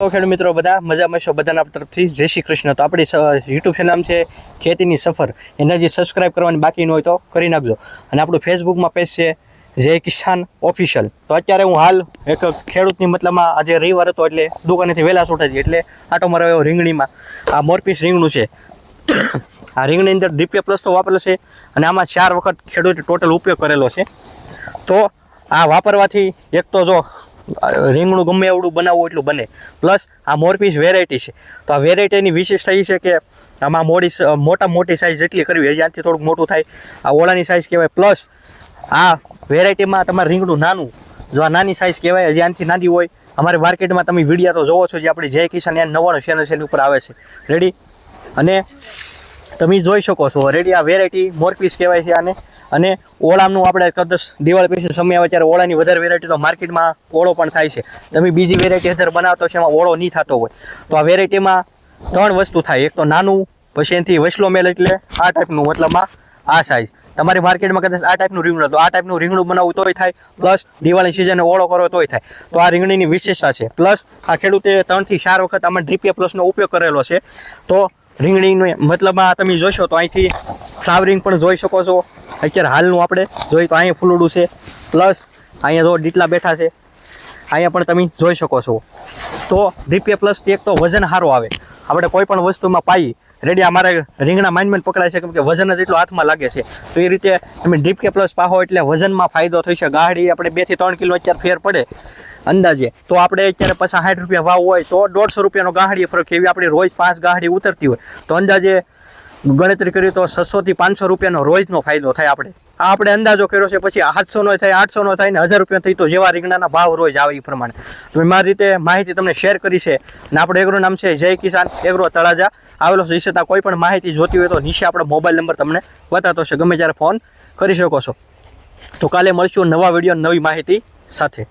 ખેડૂત મિત્રો, બધા મજામાં છો બધાના તરફથી જય શ્રી કૃષ્ણ. તો આપણી યુટ્યુબ ચેનલ છે ખેતીની સફર. એને જે સબસ્ક્રાઇબ કરવાની બાકી ન હોય તો કરી નાખજો. અને આપણું ફેસબુકમાં પેજ છે જય કિસાન ઓફિશિયલ તો અત્યારે હું હાલ એક ખેડૂતની મતલબમાં આજે રવિવાર હતો એટલે દુકાનેથી વહેલા છૂટાજી એટલે આટો મારો રીંગણીમાં. આ મોરપીસ રીંગણું છે. આ રીંગણી અંદર ડીપીએ પ્લસ તો વાપરેલો છે. અને આમાં ચાર વખત ખેડૂતે ટોટલ ઉપયોગ કરેલો છે. તો આ વાપરવાથી એક તો જો રીંગણું ગમે એવડું બનાવવું એટલું બને. પ્લસ આ મોરપીસ વેરાયટી છે. તો આ વેરાયટીની વિશેષતા એ છે કે આમાં મોડી મોટા મોટી સાઇઝ જેટલી કરવી જ્યાંથી થોડુંક મોટું થાય. આ ઓળાની સાઇઝ કહેવાય. પ્લસ આ વેરાયટીમાં તમારે રીંગણું નાનું, જો આ નાની સાઇઝ કહેવાય આનાથી નાની હોય, અમારે માર્કેટમાં તમે વિડીયા તો જોવો છો જે આપણી જય કિસાન એન નવાણું ચેનલ છે એની ઉપર આવે છે. રેડી અને તમે જોઈ શકો છો રેડી આ વેરાયટી મોરપીસ કહેવાય છે આને. અને ઓળાનું આપણે કદાચ દિવાળી પછી સમય આવે ત્યારે ઓળાની વધારે વેરાયટી તો માર્કેટમાં ઓળો પણ થાય છે. તમે બીજી વેરાયટી અત્યારે બનાવતો છે એમાં ઓળો નહીં થતો હોય. તો આ વેરાયટીમાં ત્રણ વસ્તુ થાય. એક તો નાનું, પછી એનાથી વસલો મેલ એટલે આ ટાઈપનું મતલબમાં આ સાઇઝ તમારી માર્કેટમાં કદાચ આ ટાઈપનું રીંગણું તો આ ટાઈપનું રીંગણું બનાવવું તોય થાય પ્લસ દિવાળી સિઝને ઓળો કરો તોય થાય. તો આ રીંગણીની વિશેષતા છે. પ્લસ આ ખેડૂતે ત્રણથી ચાર વખત આમાં ડ્રીપીએ પ્લસનો ઉપયોગ કરેલો છે. તો રીંગણીનો મતલબમાં તમે જોશો તો અહીંથી ફ્લાવરિંગ પણ જોઈ શકો છો. અત્યારે હાલનું આપણે જોઈએ તો અહીંયા ફૂલડું છે પ્લસ અહીંયા જો ડીટલા બેઠા છે, અહીંયા પણ તમે જોઈ શકો છો. તો ડીપીએ પ્લસથી એક તો વજન સારું આવે. આપણે કોઈ પણ વસ્તુમાં પાઈ રેડી અમારે રીંગણા માઇનમેન્ટ પકડાય છે, કેમ કે વજન જ એટલું હાથમાં લાગે છે. તો એ રીતે તમે ડીપ કે પ્લસ પાહો એટલે વજનમાં ફાયદો થશે. ગાડી આપણે બેથી ત્રણ કિલો અત્યારે ફેર પડે અંદાજે. તો આપણે અત્યારે પાછા સાઠ રૂપિયા ભાવ હોય તો દોઢસો રૂપિયાનો ગાહડી ફરક એવી આપણી રોજ પાંચ ગાહડી ઉતરતી હોય. તો અંદાજે ગણતરી કરીએ તો છસોથી પાંચસો રૂપિયાનો રોજનો ફાયદો થાય આપણે. આ આપણે અંદાજો કર્યો છે, પછી સાતસો નો થાય આઠસોનો થાય ને હજાર રૂપિયા થઈ તો જેવા રીંગણાના ભાવ રોજ આવે એ પ્રમાણે. તો મારી રીતે માહિતી તમને શેર કરી છે અને આપણે એગ્રો નામ છે જય કિસાન એગ્રો તળાજા. આવેલો છે વિશે કોઈ પણ માહિતી જોતી હોય તો નીચે આપણો મોબાઈલ નંબર તમને બતાતો છે ગમે ત્યારે ફોન કરી શકો છો. તો કાલે મળશું નવા વીડિયો, નવી માહિતી સાથે.